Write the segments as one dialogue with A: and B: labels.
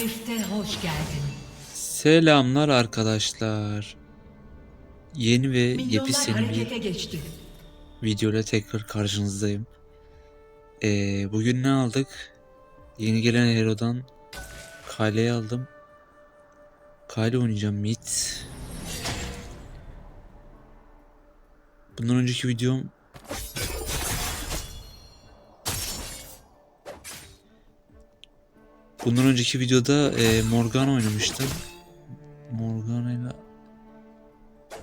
A: Rift'e hoş geldin.
B: Selamlar arkadaşlar. Yeni ve yepyeni bir videoyla tekrar karşınızdayım. Ee, bugün ne aldık? Yeni gelen Hero'dan Kale'yi aldım. Kale oynayacağım mid. Bundan önceki videom Bundan önceki videoda e, Morgana oynamıştım. Morgana ile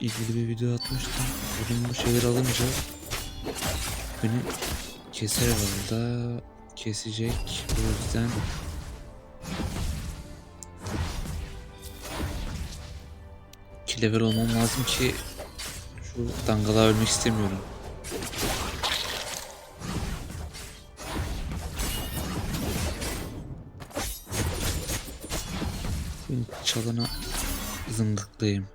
B: ilgili bir video atmıştım. Bugün bu şeyleri alınca beni keser herhalde. Kesecek. O yüzden level olmam lazım ki şu dangalığa ölmek istemiyorum. Çalana zındıklıyım.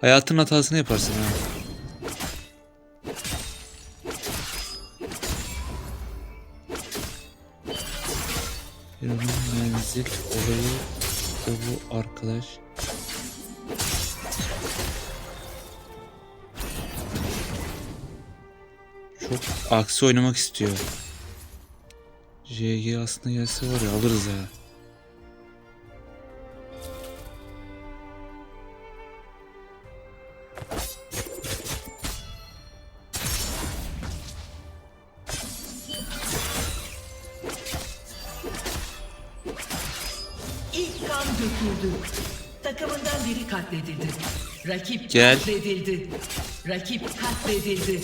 B: Hayatın hatasını yaparsın ha. Hero'nun menzil olayı da bu arkadaş. Çok aksi oynamak istiyor. JG aslında gelse var ya alırız ha.
A: Döküldü. Takımından biri katledildi. Rakip
B: Gel.
A: katledildi. Rakip katledildi.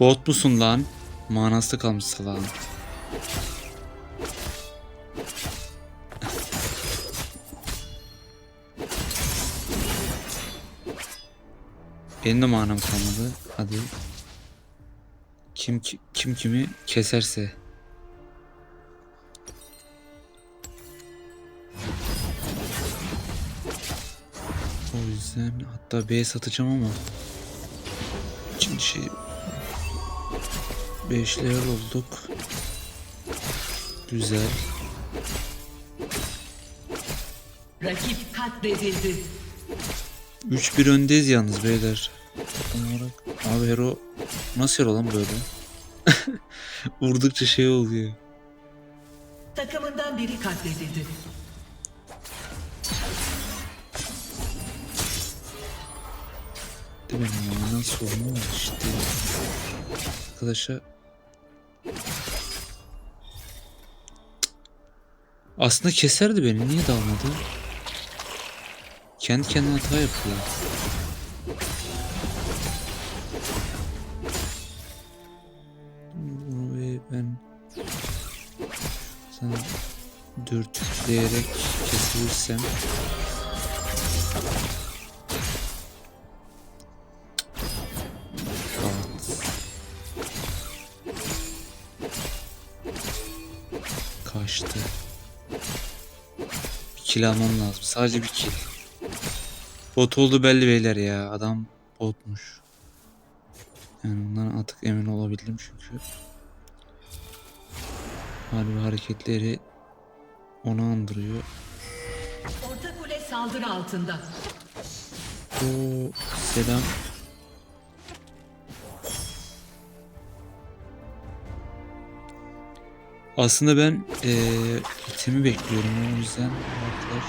B: Bot musun lan? Manası kalmış salağın. Benim de manam kalmadı. Hadi. Kim ki- kim kimi keserse. Yüzden hatta B satacağım ama şimdi şey 5 level olduk. Güzel.
A: Rakip katledildi.
B: 3-1 öndeyiz yalnız beyler. Olarak. Abi hero nasıl hero lan böyle? Vurdukça şey oluyor.
A: Takımından biri katledildi.
B: De benim ya nasıl olmuyor işte. Arkadaşa Aslında keserdi beni. Niye dalmadı? Kendi kendine hata yapıyor. Ve ben sana dürtükleyerek kesebilirsem Kaçtı. Bir kill almam lazım. Sadece bir kill. Bot oldu belli beyler ya. Adam botmuş. Yani bundan artık emin olabildim çünkü. Harbi hareketleri onu andırıyor.
A: Orta kule saldırı altında.
B: Oo, selam. Aslında ben eee itemi bekliyorum o yüzden arkadaş.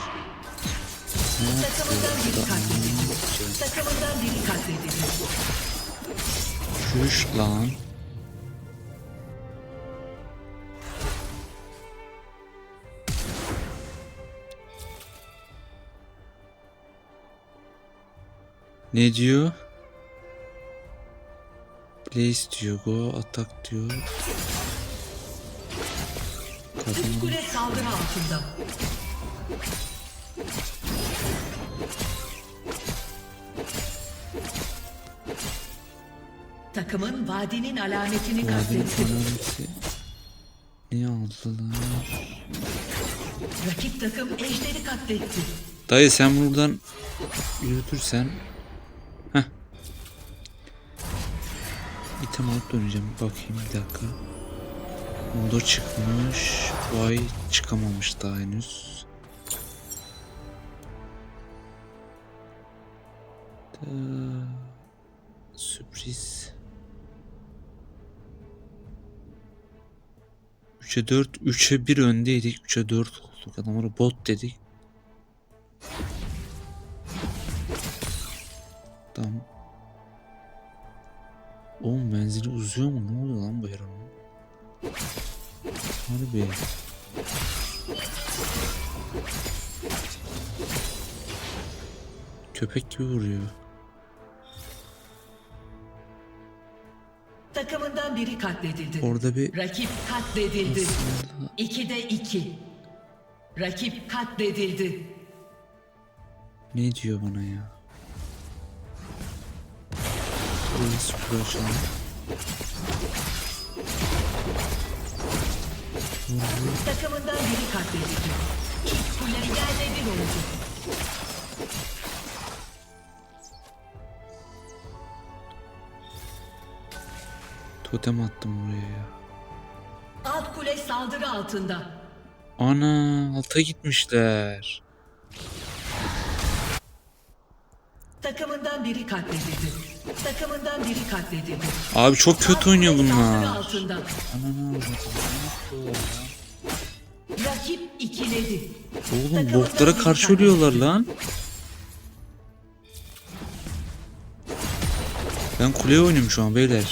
B: Ne
A: Takımından biri
B: yapıyor?
A: katledildi. Takımından biri katledildi.
B: Şuş lan. Ne diyor? Place diyor, go attack diyor.
A: Üst kule saldırı altında. Takımın vadinin alametini katletti.
B: Niye aldılar?
A: Rakip takım ejderi katletti.
B: Dayı sen buradan yürütürsen Heh. item alıp döneceğim. Bakayım bir dakika. Modo çıkmış. Bu ay çıkamamış daha henüz. Da... Sürpriz. 3'e 4, 3'e 1 öndeydik. 3'e 4 olduk. Adamlara bot dedik. Tamam. Oğlum menzili uzuyor mu? Ne oluyor lan bu Heron'un? Harbi. Köpek gibi vuruyor.
A: Takımından biri katledildi.
B: Orada bir
A: Rakip katledildi.
B: aslında
A: 2'de 2. Rakip katledildi.
B: ne diyor bana ya? Burayı süpür
A: Takımından biri katledildi. İlk kule yerle bir oldu.
B: Totem attım buraya ya.
A: Alt kule saldırı altında.
B: Ana alta gitmişler.
A: Takımından biri katledildi. Takımından biri katledildi.
B: Abi çok kötü oynuyor bunlar.
A: altında. Rakip ikiledi.
B: Oğlum botlara karşı ölüyorlar lan. Ben kuleye oynuyorum şu an beyler.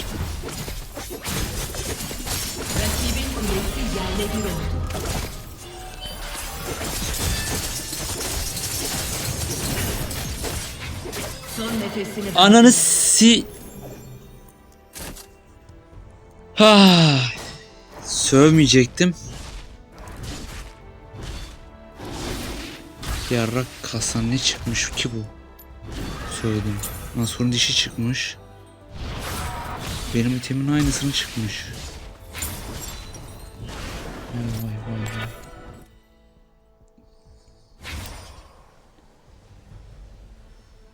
A: Rakibin kulesi yerle bir oldu. Son nefesini
B: Ananı si... Ha. Sövmeyecektim. Yarrak kasan ne çıkmış ki bu? Söyledim. Nasır'ın dişi çıkmış. Benim itemin aynısını çıkmış. Vay.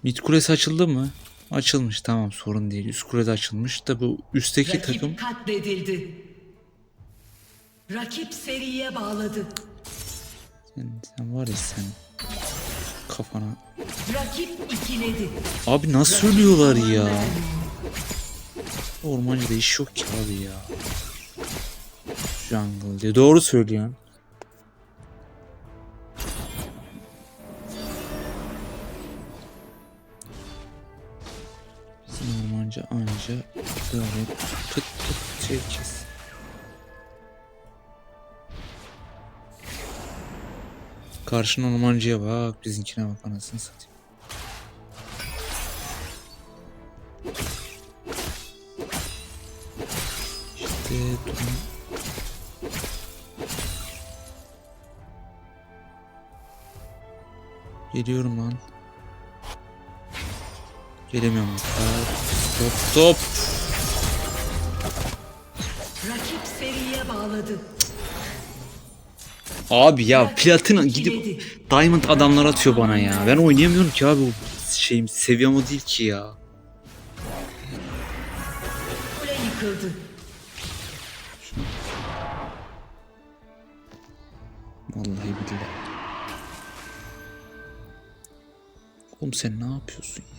B: Mid kulesi açıldı mı? Açılmış tamam sorun değil. Üst kulede açılmış da bu üstteki
A: Rakip
B: takım
A: katledildi. Rakip seriye bağladı.
B: sen, sen var ya sen kafana.
A: Rakip ikiledi.
B: Abi nasıl
A: Rakip
B: ölüyorlar ya? Ormancıda iş yok ki abi ya. Jungle diye doğru söylüyorsun. Anca böyle pıt şey kes. Karşının ormancıya bak, bizimkine bak anasını satayım. İşte durum Geliyorum lan. Gelemiyorum. Stop stop stop.
A: Rakip seriye bağladı.
B: Abi ya
A: ikiledi.
B: gidip diamond adamlar atıyor bana ya. Ben oynayamıyorum ki abi o şeyim seviyem o değil ki ya.
A: Kule yıkıldı.
B: Vallahi billahi. Oğlum sen ne yapıyorsun ya?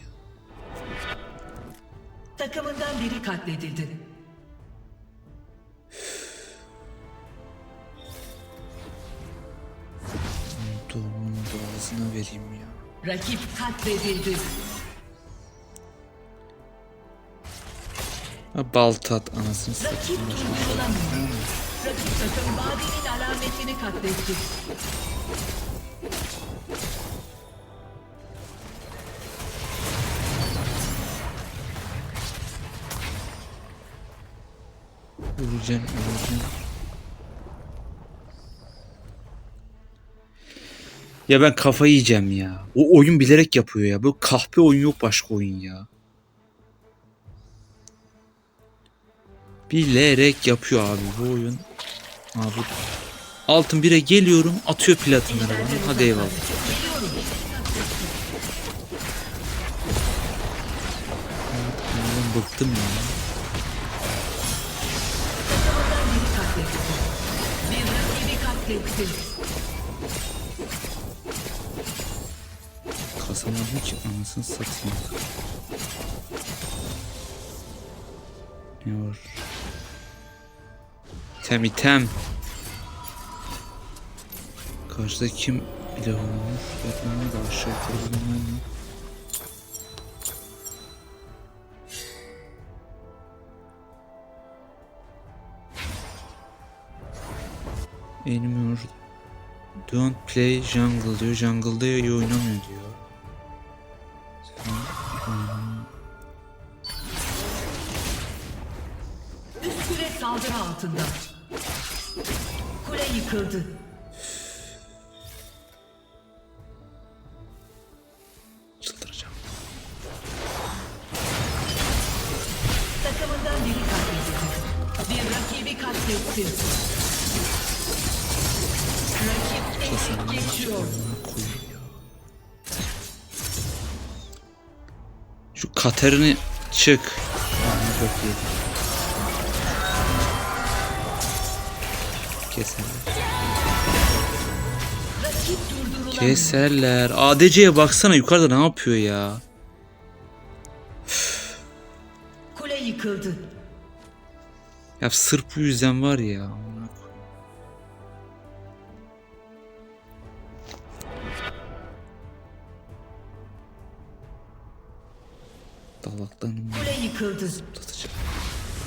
A: Takımından biri katledildi.
B: Doğrumun boğazına vereyim ya.
A: Rakip katledildi.
B: Ha, balta at anasını
A: Rakip
B: satayım.
A: durdurulamıyor. Rakip takım vadinin alametini katletti.
B: Öleceğim öleceğim. Ya ben kafayı yiyeceğim ya. O oyun bilerek yapıyor ya. Bu kahpe oyun yok başka oyun ya. Bilerek yapıyor abi bu oyun. Abi altın bire geliyorum atıyor platinleri bana. Hadi eyvallah. Bıktım ya.
A: Katledildi.
B: Kasamadım ki anasını satayım. Ne var? İtem item. Karşıda kim bile olmuş? Yakınlar da aşağı yukarı Enemy Don't play jungle diyor. Jungle'da iyi oynamıyor diyor.
A: Üst kule saldırı altında. Kule yıkıldı.
B: Çıldıracağım.
A: Takımından biri katledildi. Bir rakibi katletti.
B: Şu Kater'ini çık. Aa, çok iyi. Keserler. Keserler. ADC'ye baksana yukarıda ne yapıyor ya?
A: Kule yıkıldı.
B: Ya sırf bu yüzden var ya. Dalaklarını
A: Kule yıkıldı.
B: tutacağım.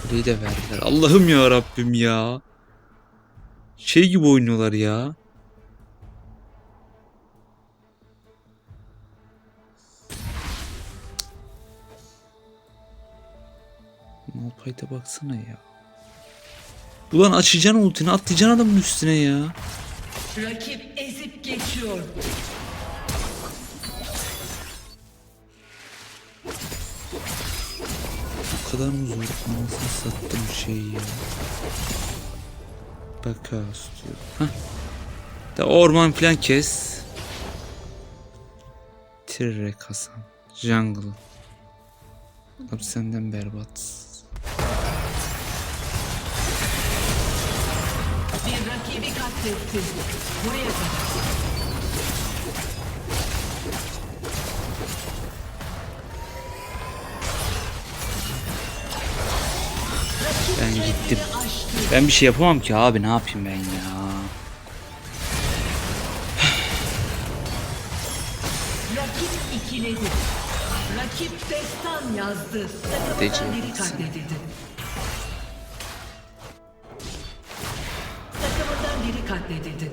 B: Kuleyi de verdiler. Allah'ım ya Rabbim ya. Şey gibi oynuyorlar ya. Malphite'e baksana ya. Ulan açacaksın ultini atlayacaksın adamın üstüne ya.
A: Rakip ezip geçiyor.
B: Bu kadar mı zor? Anasını sattım şey ya. Bakas diyor. Hah. Da orman falan kes. Tirrek Hasan. Jungle. Adam senden berbat.
A: Bir rakibi katletti. Buraya kadar.
B: Ben gittim. Ben bir şey yapamam ki abi ne yapayım ben ya.
A: Rakip destan yazdı. Takımından
B: Deci,
A: biri katledildi. Takımından biri katledildi.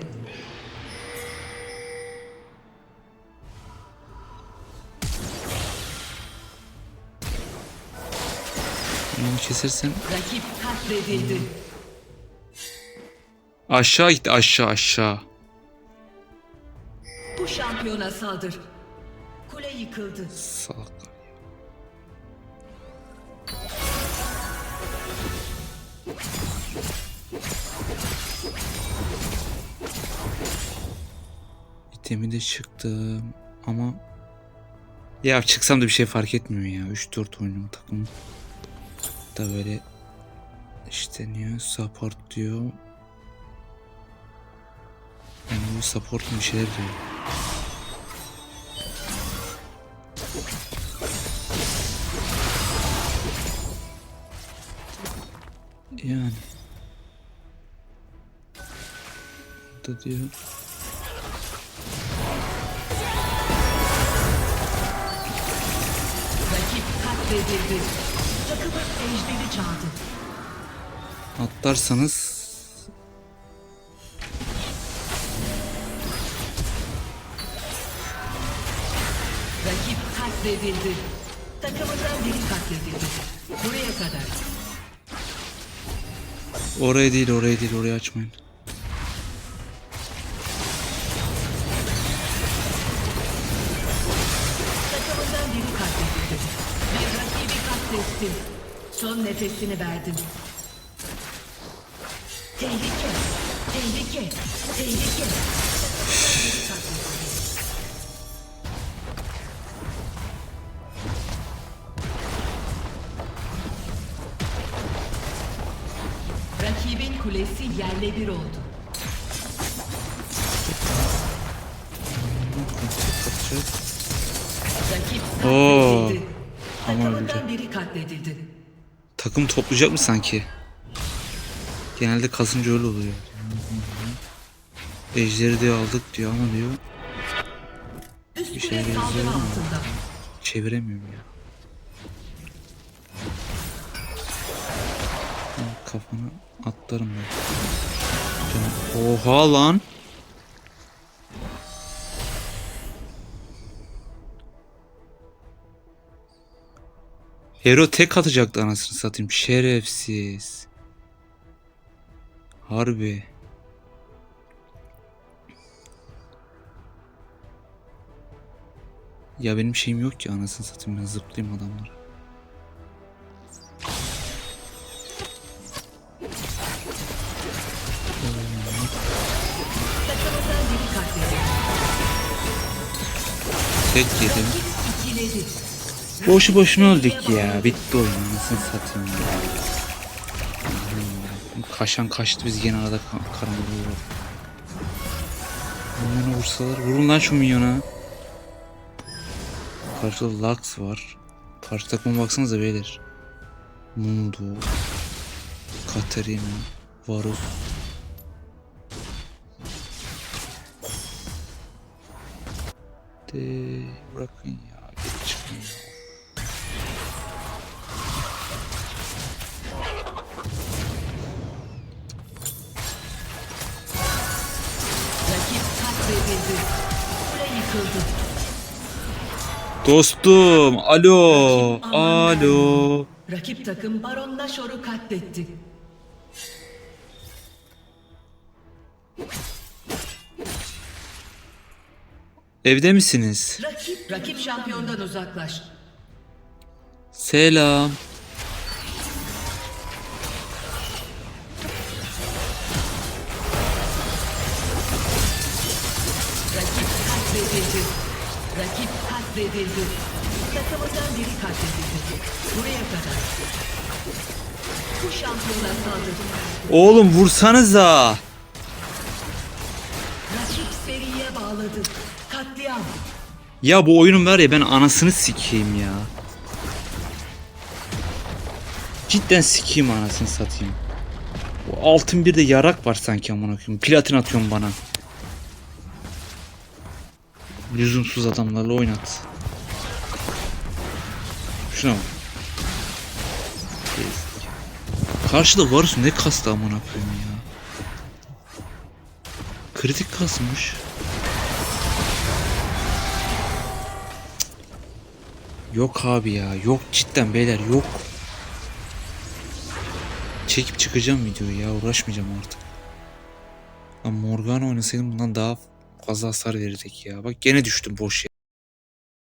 B: Onu kesersen
A: Rakip katledildi.
B: aşağı gitti aşağı aşağı.
A: Bu şampiyona saldır. Kule yıkıldı.
B: Salaklar. İtemi de çıktım ama ya çıksam da bir şey fark etmiyor ya 3-4 oynuyor takım da böyle işte niye support diyor yani bu support mu şeyler diyor Yani. Da diyor.
A: Rakip katledildi.
B: Atlarsanız
A: Rakip katledildi. Takımından biri katledildi. Buraya kadar.
B: oraya değil oraya değil oraya açmayın.
A: Nefesini verdin. Tehlike. Tehlike. Tehlike. Rakibin kulesi yerle bir oldu. Rakip
B: Oo,
A: Takımından biri katledildi.
B: Takım toplayacak mı sanki? Genelde kasınca öyle oluyor. Ejderi diyor aldık diyor ama diyor Bir şey yazıyor ama.
A: altında.
B: çeviremiyorum ya. Kafana atlarım ben. Oha lan. Hero tek atacaktı anasını satayım. Şerefsiz. Harbi. Ya benim şeyim yok ki anasını satayım ben zıplayayım adamlara. Tek yedim. Boşu boşuna öldük ya. Bitti oyun anasını satayım ya. Kaşan kaçtı biz gene arada ka- karambol uğradık. Minyona vursalar. Vurun lan şu minyona. Karşıda Lux var. Karşı takıma baksanıza beyler. Mundo. Katarina. Varus. De bırakın ya. Dostum, alo, alo.
A: Rakip takım Baron Nashor'u katletti.
B: Evde misiniz?
A: Rakip, rakip şampiyondan uzaklaş.
B: Selam.
A: Rakip katledildi. Rakip katledildi. Takımından biri katledildi. Buraya kadar. Bu şampiyona saldırdı.
B: Oğlum vursanıza.
A: Rakip seriye bağladı. Katliam.
B: Ya bu oyunun var ya ben anasını sikeyim ya. Cidden sikeyim anasını satayım. Bu altın bir de yarak var sanki amına koyayım. Platin atıyorsun bana. Lüzumsuz adamlarla oynat. Şuna bak. Karşıda Varus ne kastı amına koyayım ya. Kritik kasmış. Yok abi ya. Yok cidden beyler yok. Çekip çıkacağım videoyu ya. Uğraşmayacağım artık. Lan Morgana oynasaydım bundan daha fazla hasar verirdik ya. Bak gene düştüm boş